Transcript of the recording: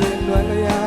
တွေလွယ်လျာ